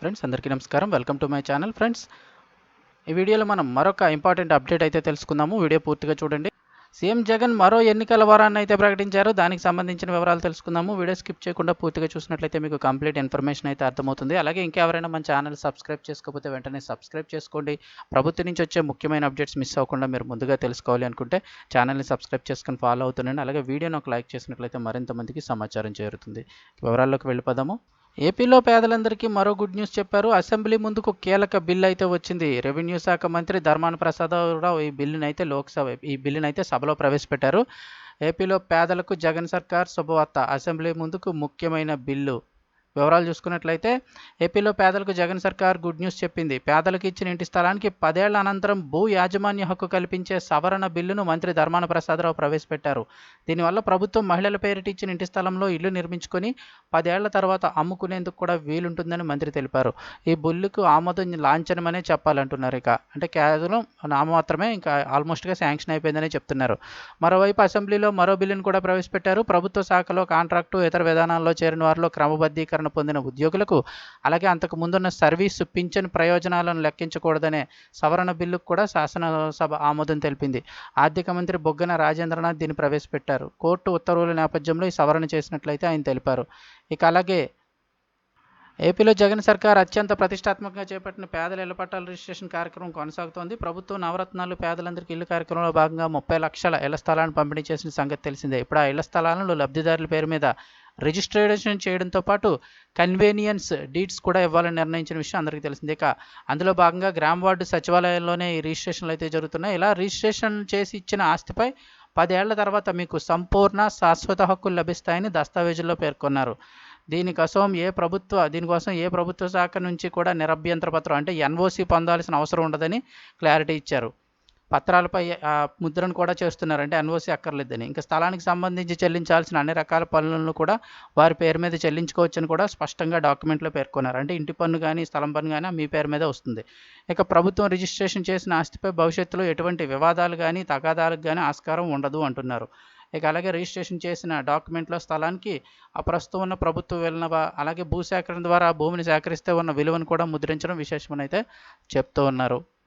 Friends అందరికీ నమస్కారం. Welcome to my channel friends. ఈ వీడియోలో మనం మరొక ఇంపార్టెంట్ అప్డేట్ అయితే తెలుసుకుందాము. వీడియో పూర్తిగా చూడండి. సీఎం జగన్ మరో ఎన్నికల వారాన్ని అయితే ప్రకటించారు. దానికి సంబంధించిన వివరాలు తెలుసుకుందాము. వీడియో స్కిప్ చేయకుండా పూర్తిగా చూసినట్లయితే మీకు కంప్లీట్ ఇన్ఫర్మేషన్ అయితే అర్థమవుతుంది. అలాగే ఇంకెవరైనా మన ఛానల్ సబ్స్క్రైబ్ చేసుకోకపోతే వెంటనే సబ్స్క్రైబ్ చేసుకోండి. ప్రభుత్వం నుంచి వచ్చే ముఖ్యమైన అప్డేట్స్ మిస్ అవ్వకుండా మీరు ముందుగా తెలుసుకోవాలి అనుకుంటే ఛానల్ని సబ్స్క్రైబ్ చేసుకొని ఫాలో అవుతుండండి. అలాగే వీడియోని ఒక లైక్ చేసినట్లయితే మరింత మందికి సమాచారం చేరుతుంది. వివరాల్లోకి వెళ్ళిపోదాము. ఏపీలో పేదలందరికీ మరో గుడ్ న్యూస్ చెప్పారు. అసెంబ్లీ ముందుకు కీలక బిల్లు అయితే వచ్చింది. రెవెన్యూ శాఖ మంత్రి ధర్మాన ప్రసాదరావు ఈ బిల్లును అయితే లోక్సభ ఈ బిల్లును అయితే సభలో ప్రవేశపెట్టారు. ఏపీలో పేదలకు జగన్ సర్కార్ శుభవార్త. అసెంబ్లీ ముందుకు ముఖ్యమైన బిల్లు. వివరాలు చూసుకున్నట్లయితే ఏపీలో పేదలకు జగన్ సర్కార్ గుడ్ న్యూస్ చెప్పింది. పేదలకు ఇచ్చిన ఇంటి స్థలానికి పదేళ్ళ అనంతరం భూ యాజమాన్య హక్కు కల్పించే సవరణ బిల్లును మంత్రి ధర్మాన ప్రసాదరావు ప్రవేశపెట్టారు. దీనివల్ల ప్రభుత్వం మహిళల పేరిట ఇచ్చిన ఇంటి స్థలంలో ఇల్లు నిర్మించుకొని పదేళ్ళ తర్వాత అమ్ముకునేందుకు కూడా వీలుంటుందని మంత్రి తెలిపారు. ఈ బిల్లుకు ఆమోదం లాంఛనమనే చెప్పాలంటున్నారు ఇక. అంటే కేవలం నామమాత్రమే ఇంకా ఆల్మోస్ట్గా శాంక్షన్ అయిపోయిందని చెప్తున్నారు. మరోవైపు అసెంబ్లీలో మరో బిల్లును కూడా ప్రవేశపెట్టారు. ప్రభుత్వ శాఖలో కాంట్రాక్టు ఇతర విధానాల్లో చేరిన వారిలో క్రమబద్ధీకరణ పొందిన ఉద్యోగులకు అలాగే అంతకు ముందున్న సర్వీసు పింఛన్ ప్రయోజనాలను లెక్కించకూడదనే సవరణ బిల్లుకు కూడా శాసనసభ ఆమోదం తెలిపింది. ఆర్థిక మంత్రి బొగ్గన రాజేంద్రనాథ్ దీన్ని ప్రవేశపెట్టారు. కోర్టు ఉత్తర్వుల నేపథ్యంలో ఈ సవరణ చేసినట్లయితే ఆయన తెలిపారు. ఇక అలాగే ఏపీలో జగన్ సర్కార్ అత్యంత ప్రతిష్టాత్మకంగా చేపట్టిన పేదల ఇళ్ళ పట్టాల రిజిస్ట్రేషన్ కార్యక్రమం కొనసాగుతోంది. ప్రభుత్వం నవరత్నాలు పేదలందరికీ ఇల్లు కార్యక్రమంలో భాగంగా ముప్పై లక్షల ఇళ్ళ స్థలాలను పంపిణీ చేసిన సంగతి తెలిసిందే. ఇప్పుడు ఆ ఇళ్ళ స్థలాలను లబ్ధిదారుల పేరు మీద రిజిస్ట్రేషన్ చేయడంతో పాటు కన్వీనియన్స్ డీడ్స్ కూడా ఇవ్వాలని నిర్ణయించిన విషయం అందరికీ తెలిసిందే. ఇక అందులో భాగంగా గ్రామ వార్డు సచివాలయంలోనే ఈ రిజిస్ట్రేషన్లు అయితే జరుగుతున్నాయి. ఇలా రిజిస్ట్రేషన్ చేసి ఇచ్చిన ఆస్తిపై పదేళ్ళ తర్వాత మీకు సంపూర్ణ శాశ్వత హక్కులు లభిస్తాయని దస్తావేజుల్లో పేర్కొన్నారు. దీనికోసం ఏ ప్రభుత్వ దీనికోసం ఏ ప్రభుత్వ శాఖ నుంచి కూడా నిరభ్యంతర పత్రం అంటే ఎన్ఓసి పొందాల్సిన అవసరం ఉండదని క్లారిటీ ఇచ్చారు. పత్రాలపై ముద్రను కూడా చేస్తున్నారు. అంటే ఎన్ఓసి అక్కర్లేదని. ఇంకా స్థలానికి సంబంధించి చెల్లించాల్సిన అన్ని రకాల పన్నులను కూడా వారి పేరు మీద చెల్లించుకోవచ్చని కూడా స్పష్టంగా డాక్యుమెంట్లో పేర్కొన్నారు. అంటే ఇంటి పన్ను కానీ స్థలం పన్ను కానీ మీ పేరు మీద వస్తుంది. ఇక ప్రభుత్వం రిజిస్ట్రేషన్ చేసిన ఆస్తిపై భవిష్యత్తులో ఎటువంటి వివాదాలు కానీ తగాదాలకు కానీ ఆస్కారం ఉండదు అంటున్నారు. ఇక అలాగే రిజిస్ట్రేషన్ చేసిన డాక్యుమెంట్లో స్థలానికి ఆ ప్రస్తుతం ఉన్న ప్రభుత్వ విలువ అలాగే భూసేకరణ ద్వారా భూమిని సేకరిస్తే ఉన్న విలువను కూడా ముద్రించడం విశేషమని అయితే చెప్తూ ఉన్నారు.